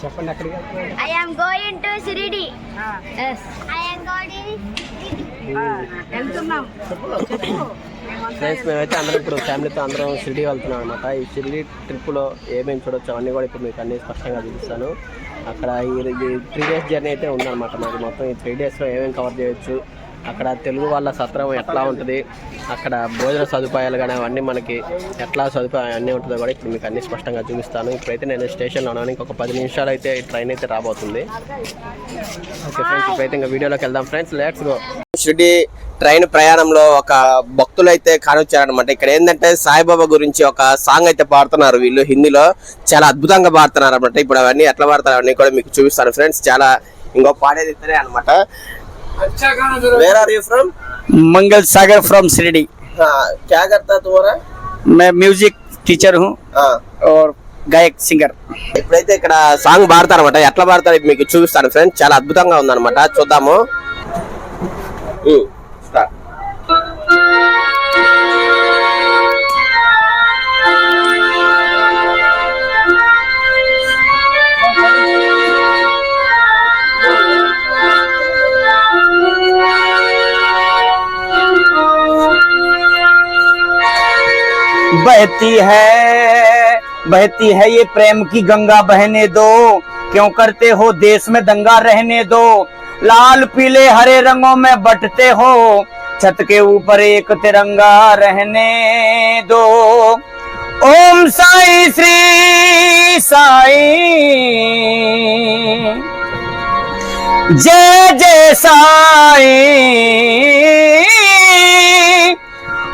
చెప్పండి am going to Shirdi. ఆ, Yes. I am going. ఆ, వెళ్తున్నాం. మేమంతా ఫ్రెండ్స్ మేమైతే అందరం ఇప్పుడు ఫ్యామిలీతో అందరం షిరిడి వెళ్తున్నాం అనమాట ఈ షిరిడి ట్రిప్లో ఏమేమి చూడొచ్చు అవన్నీ కూడా ఇప్పుడు మీకు అన్ని స్పష్టంగా చూపిస్తాను. అక్కడ ఈ త్రీ డేస్ జర్నీ అయితే ఉందన్నమాట మాది. మొత్తం ఈ త్రీ డేస్లో ఏమేమి కవర్ చేయొచ్చు అక్కడ తెలుగు వాళ్ళ సత్రం ఎట్లా ఉంటుంది అక్కడ భోజన సదుపాయాలు కానీ అవన్నీ మనకి ఎట్లా సదుపాయం అన్నీ ఉంటుందో కూడా ఇప్పుడు మీకు అన్ని స్పష్టంగా చూపిస్తాను. ఇప్పుడైతే నేను స్టేషన్లో ఉన్నాను. ఇంకొక పది నిమిషాలు అయితే ట్రైన్ అయితే రాబోతుంది. ఓకే ఫ్రెండ్స్ ఇప్పుడైతే ఇంకా వీడియోలోకి వెళ్దాం. Friends let's go Shirdi train ప్రయాణంలో ఒక భక్తులు అయితే కానొచ్చారనమాట ఇక్కడ ఏంటంటే సాయిబాబా గురించి ఒక సాంగ్ అయితే పాడుతున్నారు వీళ్ళు హిందీలో. చాలా అద్భుతంగా పాడుతున్నారు అనమాట ఇప్పుడు అవన్నీ ఎట్లా పాడతారు అవన్నీ కూడా మీకు చూపిస్తాను. ఫ్రెండ్స్ చాలా ఇంకో పాడేది ఇద్దరే అనమాట where are you from? Mangal Sagar from Shirdi हाँ क्या करता तुम्हारा मैं మ్యూజిక్ టీచర్ హు. हाँ, और గాయక్ సింగర్. ఇప్పుడైతే ఇక్కడ సాంగ్ పాడతారనమాట ఎట్లా పాడతారు మీకు చూపిస్తాను ఫ్రెండ్స్ చాలా అద్భుతంగా ఉందన్నమాట. చూద్దాము. बहती है बहती है ये प्रेम की गंगा बहने दो। क्यों करते हो देश में दंगा रहने दो? लाल पीले हरे रंगों में बटते हो, छत के ऊपर एक तिरंगा रहने दो। ओम साई, श्री साई। जय जय साई।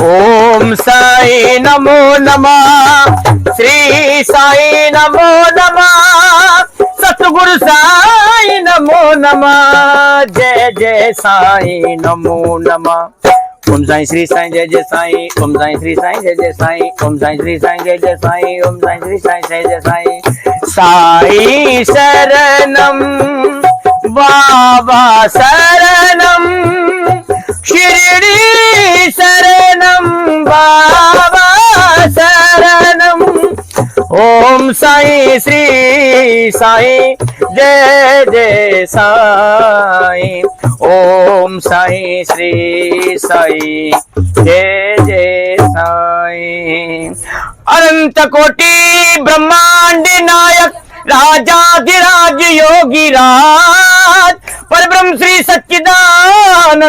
ओम साई नमो नमः। श्री साई नमो नमः। सतगुरु साई नमो नमः। जय जय साई नमो नमः। ओम साई श्री साई, जय जय साई। ओम साई श्री साई, जय जय साई। ओम साई श्री साई, जय जय साई। ओम साई श्री साई, जय जय साई। साई शरणम बाबा शरणम शिरडी शरणम बाबा शरणम ओम साई, श्री साई, जय जय साई। ओम साई, श्री साई, जय जय साई। अनंत कोटि ब्रह्मांड नायक राजा राजाधिराज योगी राज पर ब्रह्म श्री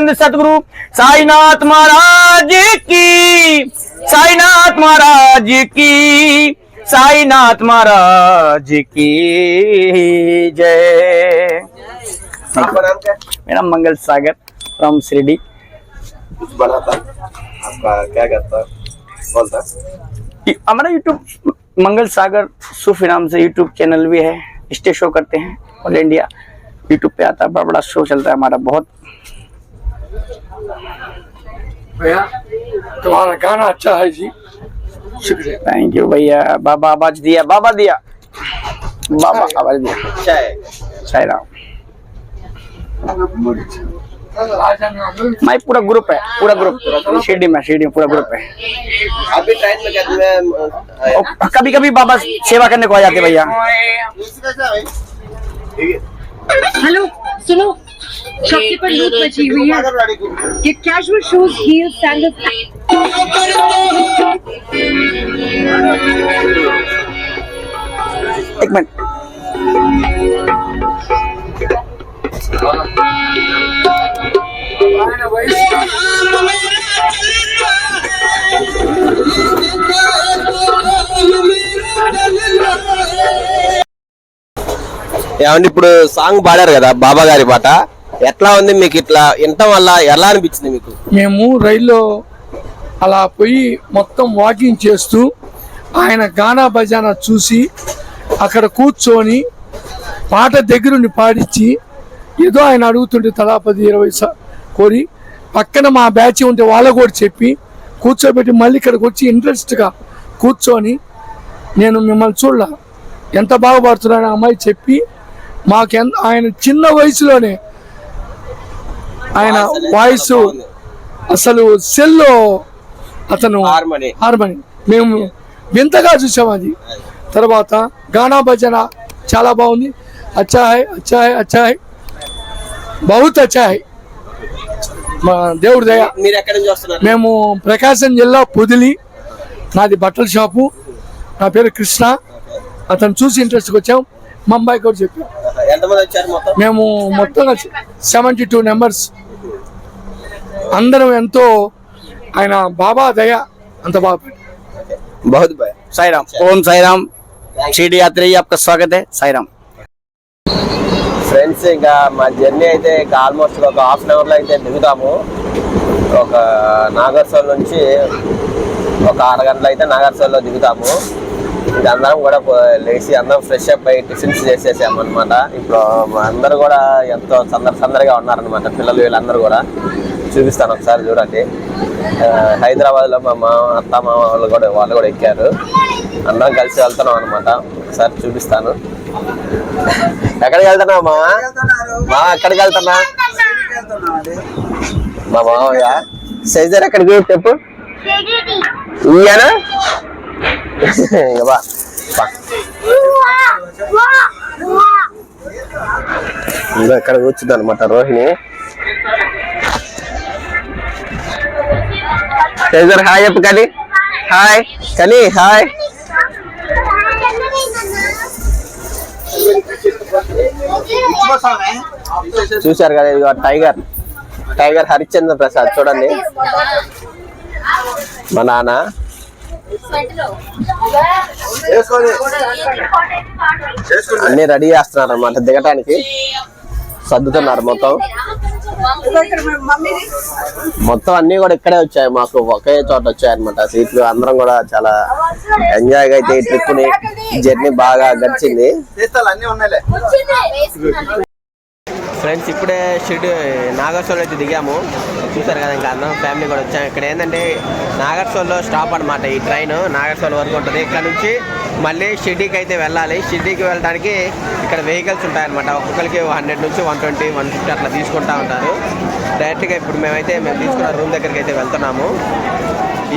सच्चिदानंद सदगुरु साईनाथ महाराज की। साईनाथ महाराज की। साईनाथ महाराज की। जय। मेरा मंगल सागर फ्रॉम शिरडी। बनाता आपका क्या करता बोलता हमारा मंगल सागर सूफी नाम से यूट्यूब चैनल भी है। स्टेज शो करते हैं। ऑल इंडिया यूट्यूब पे आता है। बड़ा बड़ा शो चलता है हमारा। बहुत भैया तुम्हारा गाना अच्छा है जी। शुक्रिया। थैंक यू भैया। बाबा आवाज़ दिया बाबा दिया। बाबा आवाज़ दिया। अच्छा है। राम। मैं पूरा ग्रुप है पूरा ग्रुप। शिरडी में शिरडी में पूरा ग्रुप है। अभी ट्रेन में कहते हैं? कभी कभी बाबा सेवा करने को आ जाते भैया। हेलो सुनो। शक्ति पर लूट मची हुई है ये कैजुअल शूज हील सैंडल्स एक मिनट ఆయన వయసు ఏమండి ఇప్పుడు సాంగ్ పాడారు కదా బాబా గారి పాట ఎట్లా ఉంది మీకు ఇట్లా వినటం వల్ల ఎలా అనిపించింది మీకు? మేము రైల్లో అలా పోయి మొత్తం వాకింగ్ చేస్తూ ఆయన గానా బజానా చూసి అక్కడ కూర్చొని పాట దగ్గరుండి పాడించి ఏదో ఆయన అడుగుతుంటే తలా పది ఇరవై కోరి పక్కన మా బ్యాచ్ ఉంటే వాళ్ళకు కూడా చెప్పి కూర్చోబెట్టి మళ్ళీ ఇక్కడికి వచ్చి ఇంట్రెస్ట్గా కూర్చొని నేను మిమ్మల్ని చూడాల. ఎంత బాగా అమ్మాయి చెప్పి మాకు ఆయన చిన్న వయసులోనే ఆయన వాయిస్ అసలు సెల్లో అతను హార్మోని. మేము వింతగా చూసాం అది. తర్వాత గానా భజన చాలా బాగుంది. అచ్చా హై అచ్చా హై అచ్చా హై బహుత్ అచ్చా హై మా దేవుడి దయ మేము ప్రకాశం జిల్లా పొదిలి నాది బట్టల షాపు. నా పేరు కృష్ణ. అతను చూసి ఇంట్రెస్ట్కి వచ్చాం. మా అమ్మాయి కూడా చెప్పాం. మేము మొత్తం సెవెంటీ టూ నెంబర్స్ అందరం ఎంతో ఆయన బాబా దయ అంత బాగా పెట్టారు. బహుత్ బాయ్ साई राम ओम साई राम शिरडी यात्री आपका स्वागत है साई राम ఫ్రెండ్స్ ఇంకా మా జర్నీ అయితే ఇంకా ఆల్మోస్ట్ ఒక హాఫ్ అన్ అవర్లో అయితే దిగుతాము ఒక నాగర్సోల్ నుంచి ఒక ఆరు గంటలు అయితే నాగర్సోల్లో దిగుతాము ఇంకా అందరం కూడా పో- లేచి అందరం ఫ్రెష్ అప్ అయ్యి టిఫిన్స్ చేసేసాము అనమాట ఇప్పుడు మా అందరూ కూడా ఎంతో సందడి సందడిగా ఉన్నారనమాట పిల్లలు వీళ్ళందరూ కూడా చూపిస్తాను ఒకసారి చూడండి. హైదరాబాద్లో మా మా అత్త మామ వాళ్ళు కూడా వాళ్ళు కూడా ఎక్కారు. అందరం కలిసి వెళ్తున్నాం అనమాట ఒకసారి చూపిస్తాను. ఎక్కడికి వెళ్తున్నావు మా మా ఎక్కడికి వెళ్తున్నా? మా మామయ్య సైజర్ ఎక్కడికి చెప్పు. ఇయ్యానా? ఇక బా ఇక్కడ కూర్చుంది అనమాట రోహిణి. టైజర్ హాయ్ చెప్పు కలి హాయ్ కలి హాయ్ చూశారు కదా ఇది టైగర్. టైగర్ హరిశ్చంద్ర ప్రసాద్ చూడండి. మా నాన్న. అన్ని రెడీ చేస్తున్నారు అన్నమాట దిగటానికి. సర్దుతున్నారు మొత్తం. మొత్తం అన్ని కూడా ఇక్కడే వచ్చాయి. మాకు ఒకే చోట వచ్చాయి అనమాట సీట్లు అందరం కూడా చాలా ఎంజాయ్గా అయితే ఈ ట్రిప్ని జర్నీ బాగా గడిచింది. ఫ్రెండ్స్ ఇప్పుడే షిడ్ నాగర్సోల్ అయితే దిగాము. చూసారు కదా ఇంకా అందరం ఫ్యామిలీ కూడా వచ్చాము ఇక్కడ ఏంటంటే నాగర్సోల్లో స్టాప్ అనమాట ఈ ట్రైన్ నాగర్సోల్ వరకు ఉంటుంది. ఇక్కడ నుంచి మళ్ళీ షిడ్డీకి అయితే వెళ్ళాలి. షిడ్డీకి వెళ్ళడానికి ఇక్కడ వెహికల్స్ ఉంటాయన్నమాట. ఒక్కొక్కరికి హండ్రెడ్ నుంచి వన్ ట్వంటీ వన్ ఫిఫ్టీ అట్లా తీసుకుంటా ఉంటారు. డైరెక్ట్గా ఇప్పుడు మేమైతే మేము తీసుకున్న రూమ్ దగ్గరికి అయితే వెళ్తున్నాము.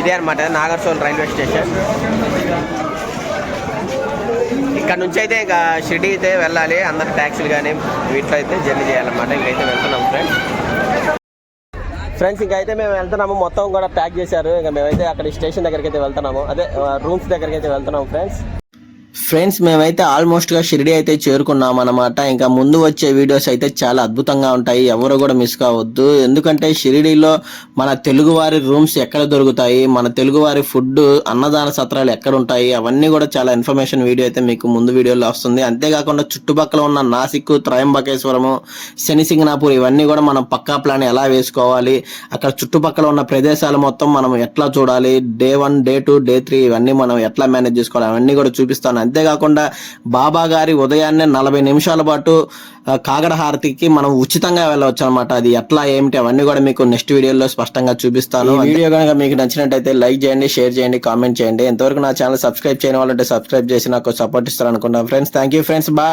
ఇదే అనమాట నాగర్సోల్ రైల్వే స్టేషన్. ఇక్కడ నుంచి అయితే ఇంకా షిర్డీ అయితే వెళ్ళాలి. అందరు ట్యాక్సీలు కానీ వీటిలో అయితే జర్నీ చేయాలన్నమాట. ఇంకైతే వెళ్తున్నాం ఫ్రెండ్స్. ఫ్రెండ్స్ ఇంకైతే మేము వెళ్తున్నాము. మొత్తం కూడా ప్యాక్ చేశారు. ఇంకా మేమైతే అక్కడ స్టేషన్ దగ్గరికి అయితే వెళ్తున్నాము. అదే రూమ్స్ దగ్గరికి అయితే వెళ్తున్నాం ఫ్రెండ్స్ ఫ్రెండ్స్ మేమైతే ఆల్మోస్ట్గా షిరిడి అయితే చేరుకున్నాం అనమాట ఇంకా ముందు వచ్చే వీడియోస్ అయితే చాలా అద్భుతంగా ఉంటాయి. ఎవరు కూడా మిస్ కావద్దు. ఎందుకంటే షిరిడిలో మన తెలుగువారి రూమ్స్ ఎక్కడ దొరుకుతాయి? మన తెలుగువారి ఫుడ్ అన్నదాన సత్రాలు ఎక్కడ ఉంటాయి? అవన్నీ కూడా చాలా ఇన్ఫర్మేషన్ వీడియో అయితే మీకు ముందు వీడియోలో వస్తుంది. అంతేకాకుండా చుట్టుపక్కల ఉన్న నాసిక్ త్రయంబకేశ్వరము శనిసింగనాపూర్ ఇవన్నీ కూడా మనం పక్కా ప్లాన్ ఎలా వేసుకోవాలి? అక్కడ చుట్టుపక్కల ఉన్న ప్రదేశాలు మొత్తం మనం ఎట్లా చూడాలి? Day one day two day three ఇవన్నీ మనం ఎట్లా మేనేజ్ చేసుకోవాలి? అవన్నీ కూడా చూపిస్తాను. అంతేకాకుండా బాబా గారి ఉదయాన్నే నలభై నిమిషాల పాటు కాగడ హారతికి మనం ఉచితంగా వెళ్ళవచ్చు అనమాట అది ఎట్లా ఏమిటి అవన్నీ కూడా మీకు నెక్స్ట్ వీడియోలో స్పష్టంగా చూపిస్తాను. వీడియో కనుక మీకు నచ్చినట్టయితే లైక్ చేయండి షేర్ చేయండి కామెంట్ చేయండి. ఎంతవరకు నా ఛానల్ సబ్స్క్రైబ్ చేయని వాళ్ళంటే సబ్స్క్రైబ్ చేసి నాకు సపోర్ట్ ఇస్తారు అనుకుంటాను friends thank you friends bye.